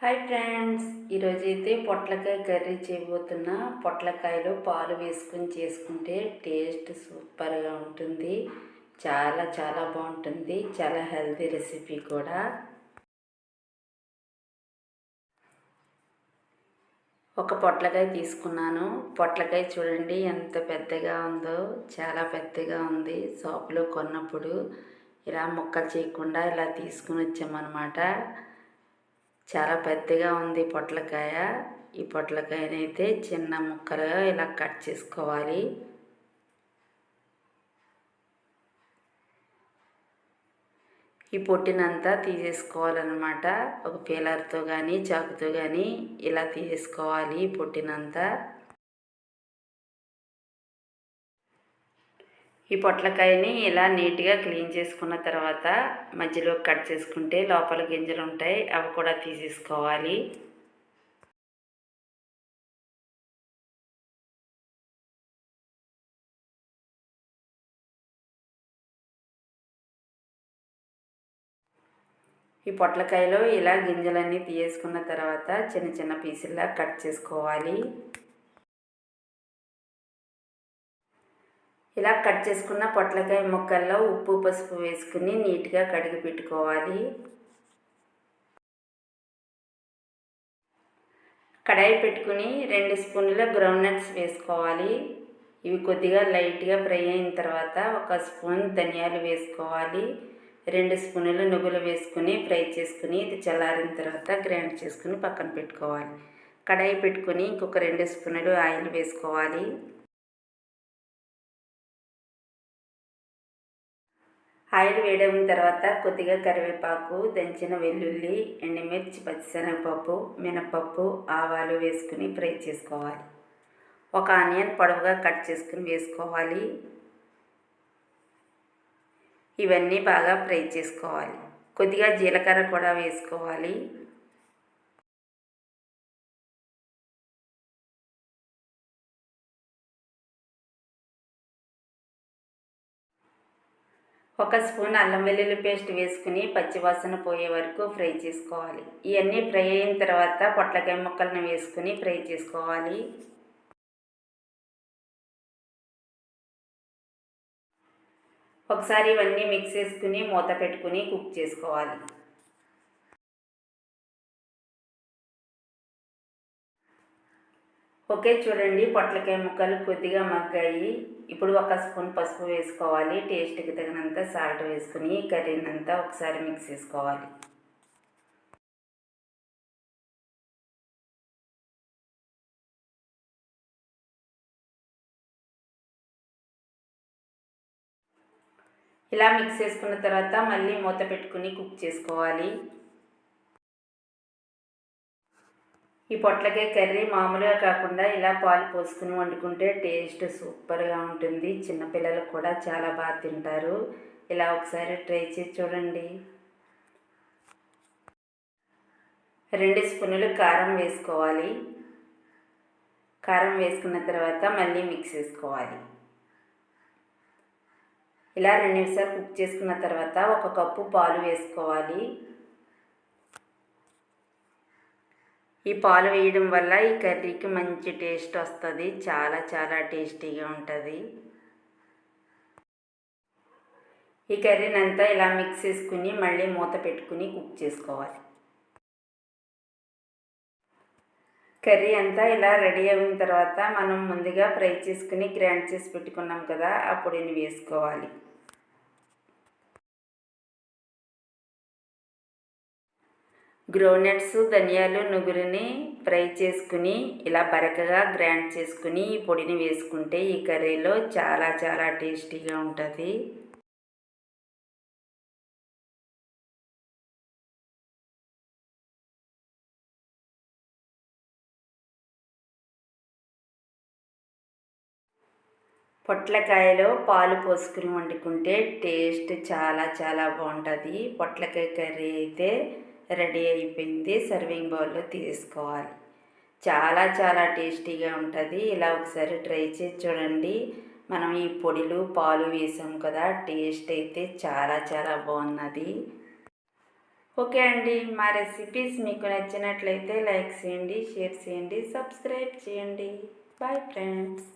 Hi friends ఈరోజైతే పొట్లకాయ curry చేయబోతున్నా. పొట్లకాయలో పాలు వేసుకుని చేసుకుంటే టేస్ట్ సూపర్గా ఉంటుంది. చాలా చాలా బాగుంటుంది. చాలా హెల్తీ రెసిపీ కూడా. ఒక పొట్లకాయ తీసుకున్నాను. పొట్లకాయ చూడండి ఎంత పెద్దగా ఉందో చాలా పెద్దగా ఉంది. షాప్లో కొన్నప్పుడు ఇలా ముక్కలు చేయకుండా ఇలా తీసుకుని వచ్చామన్నమాట. చాలా పెద్దగా ఉంది పొట్లకాయ. ఈ పొట్లకాయనైతే చిన్న ముక్కలుగా ఇలా కట్ చేసుకోవాలి. ఈ పొట్టినంతా తీసేసుకోవాలన్నమాట. ఒక పీలర్తో కానీ చాకుతో కానీ ఇలా తీసేసుకోవాలి ఈ పొట్టినంతా. ఈ పొట్లకాయని ఇలా నీట్గా క్లీన్ చేసుకున్న తర్వాత మధ్యలో కట్ చేసుకుంటే లోపల గింజలు ఉంటాయి అవి కూడా తీసేసుకోవాలి. ఈ పొట్లకాయలో ఇలా గింజలన్నీ తీసేసుకున్న తర్వాత చిన్న చిన్న పీసుల్లా కట్ చేసుకోవాలి. ఇలా కట్ చేసుకున్న పొట్లకాయ ముక్కల్లో ఉప్పు పసుపు వేసుకుని నీట్గా కడిగి పెట్టుకోవాలి. కడాయి పెట్టుకుని రెండు స్పూన్ల గ్రౌండ్ నట్స్ వేసుకోవాలి. ఇవి కొద్దిగా లైట్గా ఫ్రై అయిన తర్వాత ఒక స్పూన్ ధనియాలు వేసుకోవాలి. రెండు స్పూన్లు నువ్వులు వేసుకుని ఫ్రై చేసుకుని ఇది చల్లారిన తర్వాత గ్రైండ్ చేసుకుని పక్కన పెట్టుకోవాలి. కడాయి పెట్టుకుని ఇంకొక రెండు స్పూన్లు ఆయిల్ వేసుకోవాలి. ఆయిల్ వేయడం తర్వాత కొద్దిగా కరివేపాకు దంచిన వెల్లుల్లి ఎండుమిర్చి పచ్చిశనగపప్పు మినపప్పు ఆవాలు వేసుకుని ఫ్రై చేసుకోవాలి. ఒక ఆనియన్ పొడవుగా కట్ చేసుకుని వేసుకోవాలి. ఇవన్నీ బాగా ఫ్రై చేసుకోవాలి. కొద్దిగా జీలకర్ర కూడా వేసుకోవాలి. ఒక స్పూన్ అల్లం వెల్లుల్లి పేస్ట్ వేసుకుని పచ్చివాసన పోయే వరకు ఫ్రై చేసుకోవాలి. ఇవన్నీ ఫ్రై అయిన తర్వాత పొట్లకాయ ముక్కలను వేసుకుని ఫ్రై చేసుకోవాలి. ఒకసారి ఇవన్నీ మిక్స్ చేసుకుని మూత పెట్టుకుని కుక్ చేసుకోవాలి. ఓకే చూడండి. పొట్లకాయ ముక్కలు కొద్దిగా మగ్గాయి. ఇప్పుడు ఒక స్పూన్ పసుపు వేసుకోవాలి. టేస్ట్కి తగినంత సాల్ట్ వేసుకుని కర్రీనంతా ఒకసారి మిక్స్ చేసుకోవాలి. ఇలా మిక్స్ చేసుకున్న తర్వాత మళ్ళీ మూత పెట్టుకుని కుక్ చేసుకోవాలి. ఈ పొట్లకాయ కర్రీ మామూలుగా కాకుండా ఇలా పాలు పోసుకుని వండుకుంటే టేస్ట్ సూపర్గా ఉంటుంది. చిన్నపిల్లలు కూడా చాలా బాగా తింటారు. ఇలా ఒకసారి ట్రై చేసి చూడండి. రెండు స్పూన్లు కారం వేసుకోవాలి. కారం వేసుకున్న తర్వాత మళ్ళీ మిక్స్ చేసుకోవాలి. ఇలా రెండు నిమిషాలు కుక్ చేసుకున్న తర్వాత ఒక కప్పు పాలు వేసుకోవాలి. ఈ పాలు వేయడం వల్ల ఈ కర్రీకి మంచి టేస్ట్ వస్తుంది చాలా చాలా టేస్టీగా ఉంటుంది. ఈ కర్రీని అంతా ఇలా మిక్స్ చేసుకుని మళ్ళీ మూత పెట్టుకుని కుక్ చేసుకోవాలి. కర్రీ అంతా ఇలా రెడీ అయిన తర్వాత మనం ముందుగా ఫ్రై చేసుకుని గ్రైండ్ చేసి పెట్టుకున్నాం కదా ఆ పొడిని వేసుకోవాలి. గ్రౌండ్నట్స్ ధనియాలు నువ్వులని ఫ్రై చేసుకుని ఇలా బరకగా గ్రైండ్ చేసుకుని ఈ పొడిని వేసుకుంటే ఈ కర్రీలో చాలా చాలా టేస్టీగా ఉంటుంది. పొట్లకాయలో పాలు పోసుకుని వండుకుంటే టేస్ట్ చాలా చాలా బాగుంటుంది. పొట్లకాయ కర్రీ అయితే రెడీ అయిపోయింది సర్వింగ్ బౌల్లో తీసుకోవాలి. చాలా చాలా టేస్టీగా ఉంటుంది. ఇలా ఒకసారి ట్రై చేసి చూడండి. మనం ఈ పొడిలు పాలు వేసాం కదా టేస్ట్ అయితే చాలా చాలా బాగున్నది. ఓకే అండి మా రెసిపీస్ మీకు నచ్చినట్లయితే లైక్ చేయండి షేర్ చేయండి సబ్స్క్రైబ్ చేయండి. Bye friends.